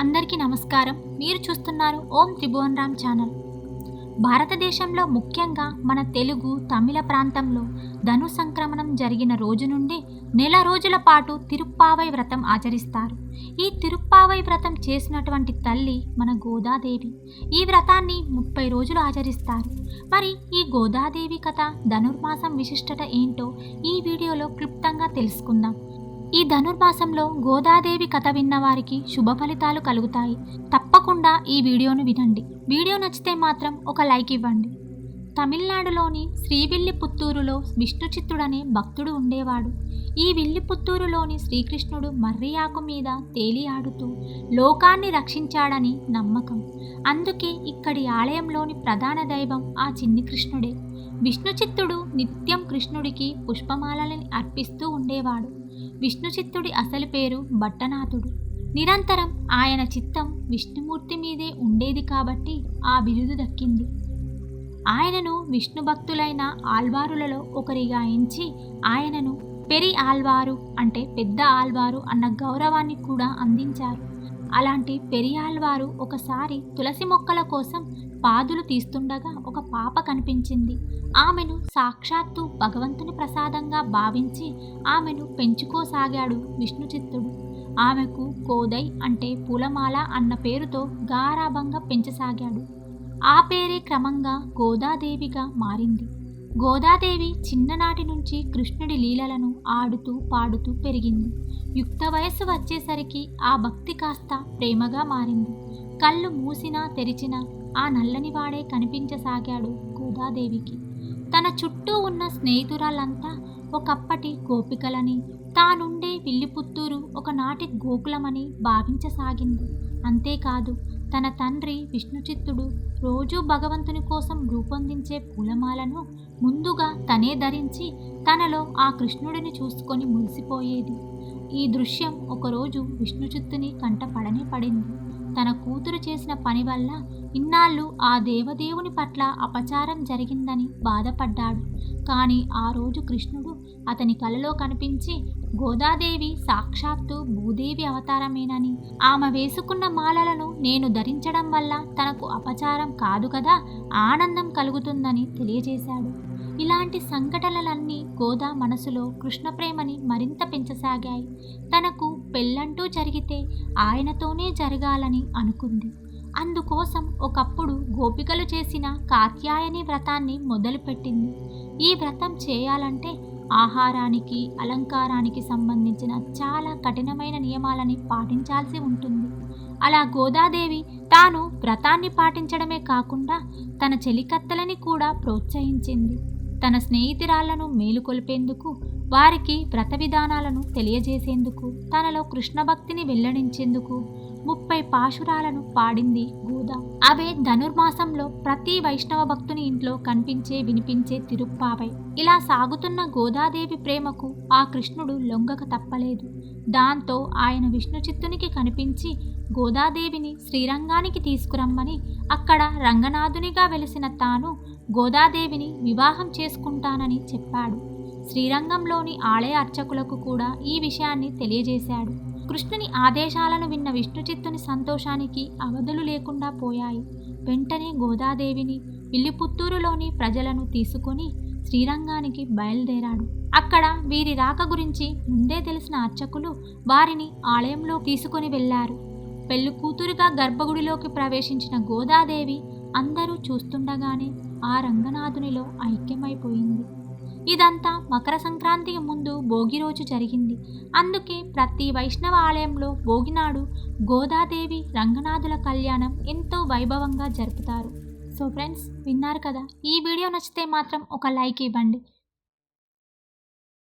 అందరికీ నమస్కారం. మీరు చూస్తున్నారు ఓం త్రిభువన్ రామ్ ఛానల్. భారతదేశంలో ముఖ్యంగా మన తెలుగు తమిళ ప్రాంతంలో ధను సంక్రమణం జరిగిన రోజు నుండి నెల రోజుల పాటు తిరుప్పావై వ్రతం ఆచరిస్తారు. ఈ తిరుప్పావై వ్రతం చేసినటువంటి తల్లి మన గోదాదేవి. ఈ వ్రతాన్ని ముప్పై రోజులు ఆచరిస్తారు. మరి ఈ గోదాదేవి కథ ధనుర్మాసం విశిష్టత ఏంటో ఈ వీడియోలో క్లుప్తంగా తెలుసుకుందాం. ఈ ధనుర్మాసంలో గోదాదేవి కథ విన్నవారికి శుభ ఫలితాలు కలుగుతాయి. తప్పకుండా ఈ వీడియోను వినండి. వీడియో నచ్చితే మాత్రం ఒక లైక్ ఇవ్వండి. తమిళనాడులోని శ్రీవిల్లిపుత్తూరులో విష్ణుచిత్తుడనే భక్తుడు ఉండేవాడు. ఈ విల్లిపుత్తూరులోని శ్రీకృష్ణుడు మర్రియాకు మీద తేలి ఆడుతూ లోకాన్ని రక్షించాడని నమ్మకం. అందుకే ఇక్కడి ఆలయంలోని ప్రధాన దైవం ఆ చిన్ని కృష్ణుడే. విష్ణుచిత్తుడు నిత్యం కృష్ణుడికి పుష్పమాలని అర్పిస్తూ ఉండేవాడు. విష్ణుచిత్తుడి అసలు పేరు భట్టనాథుడు. నిరంతరం ఆయన చిత్తం విష్ణుమూర్తి మీదే ఉండేది కాబట్టి ఆ బిరుదు దక్కింది. ఆయనను విష్ణు భక్తులైన ఆల్వారులలో ఒకరిగా ఎంచి ఆయనను పెరి ఆల్వారు అంటే పెద్ద ఆల్వారు అన్న గౌరవాన్ని కూడా అందించారు. అలాంటి పెరి ఒకసారి తులసి మొక్కల కోసం పాదులు తీస్తుండగా ఒక పాప కనిపించింది. ఆమెను సాక్షాత్తు భగవంతుని ప్రసాదంగా భావించి ఆమెను పెంచుకోసాగాడు విష్ణుచిత్తుడు. ఆమెకు కోదై అంటే పూలమాల అన్న పేరుతో గారాభంగా పెంచసాగాడు. ఆ పేరే క్రమంగా గోదాదేవిగా మారింది. గోదాదేవి చిన్ననాటి నుంచి కృష్ణుడి లీలలను ఆడుతూ పాడుతూ పెరిగింది. యుక్త వయస్సు వచ్చేసరికి ఆ భక్తి కాస్త ప్రేమగా మారింది. కళ్ళు మూసినా తెరిచినా ఆ నల్లని వాడే కనిపించసాగాడు గోదాదేవికి. తన చుట్టూ ఉన్న స్నేహితురాలంతా ఒకప్పటి గోపికలని తానుండే విల్లిపుత్తూరు ఒకనాటి గోకులమని భావించసాగింది. అంతేకాదు తన తండ్రి విష్ణుచిత్తుడు రోజూ భగవంతుని కోసం రూపొందించే పూలమాలను ముందుగా తనే ధరించి తనలో ఆ కృష్ణుడిని చూసుకొని మురిసిపోయేది. ఈ దృశ్యం ఒకరోజు విష్ణుచిత్తుని కంట పడనే పడింది. తన కూతురు చేసిన పని వల్ల ఇన్నాళ్ళు ఆ దేవదేవుని పట్ల అపచారం జరిగిందని బాధపడ్డాడు. కానీ ఆ రోజు కృష్ణుడు అతని కలలో కనిపించి గోదాదేవి సాక్షాత్తు భూదేవి అవతారమేనని. ఆమె వేసుకున్న మాలలను నేను ధరించడం వల్ల తనకు అపచారం కాదు కదా ఆనందం కలుగుతుందని తెలియజేశాడు. ఇలాంటి సంఘటనలన్నీ గోదా మనసులో కృష్ణ ప్రేమని మరింత పెంచసాగాయి. తనకు పెళ్ళంటూ జరిగితే ఆయనతోనే జరగాలని అనుకుంది. అందుకోసం ఒకప్పుడు గోపికలు చేసిన కాత్యాయని వ్రతాన్ని మొదలుపెట్టింది. ఈ వ్రతం చేయాలంటే ఆహారానికి అలంకారానికి సంబంధించిన చాలా కఠినమైన నియమాలని పాటించాల్సి ఉంటుంది. అలా గోదాదేవి తాను వ్రతాన్ని పాటించడమే కాకుండా తన చెలికత్తలని కూడా ప్రోత్సహించింది. తన స్నేహితురాళ్ళను మేలుకొల్పేందుకు వారికి వ్రత విధానాలను తెలియజేసేందుకు తనలో కృష్ణ భక్తిని వెల్లడించేందుకు ముప్పై పాశురాలను పాడింది గోదా. అవే ధనుర్మాసంలో ప్రతి వైష్ణవ భక్తుని ఇంట్లో కనిపించే వినిపించే తిరుప్పావై. ఇలా సాగుతున్న గోదాదేవి ప్రేమకు ఆ కృష్ణుడు లొంగక తప్పలేదు. దాంతో ఆయన విష్ణు చిత్తునికి కనిపించి గోదాదేవిని శ్రీరంగానికి తీసుకురమ్మని అక్కడ రంగనాథునిగా వెలిసిన తాను గోదాదేవిని వివాహం చేసుకుంటానని చెప్పాడు. శ్రీరంగంలోని ఆలయ అర్చకులకు కూడా ఈ విషయాన్ని తెలియజేశాడు. కృష్ణుని ఆదేశాలను విన్న విష్ణుచిత్తుని సంతోషానికి అవధులు లేకుండా పోయాయి. వెంటనే గోదాదేవిని విల్లిపుత్తూరులోని ప్రజలను తీసుకొని శ్రీరంగానికి బయలుదేరాడు. అక్కడ వీరి రాక గురించి ముందే తెలిసిన అర్చకులు వారిని ఆలయంలో తీసుకొని వెళ్ళారు పెళ్ళి కూతురుగా గర్భగుడిలోకి ప్రవేశించిన గోదాదేవి అందరూ చూస్తుండగానే ఆ రంగనాథునిలో ఐక్యమైపోయింది. ఇదంతా మకర సంక్రాంతికి ముందు భోగి రోజు జరిగింది. అందుకే ప్రతి వైష్ణవ ఆలయంలో భోగినాడు గోదాదేవి రంగనాథుల కళ్యాణం ఎంతో వైభవంగా జరుపుతారు. సో ఫ్రెండ్స్ విన్నారు కదా? ఈ వీడియో నచ్చితే మాత్రం ఒక లైక్ ఇవ్వండి.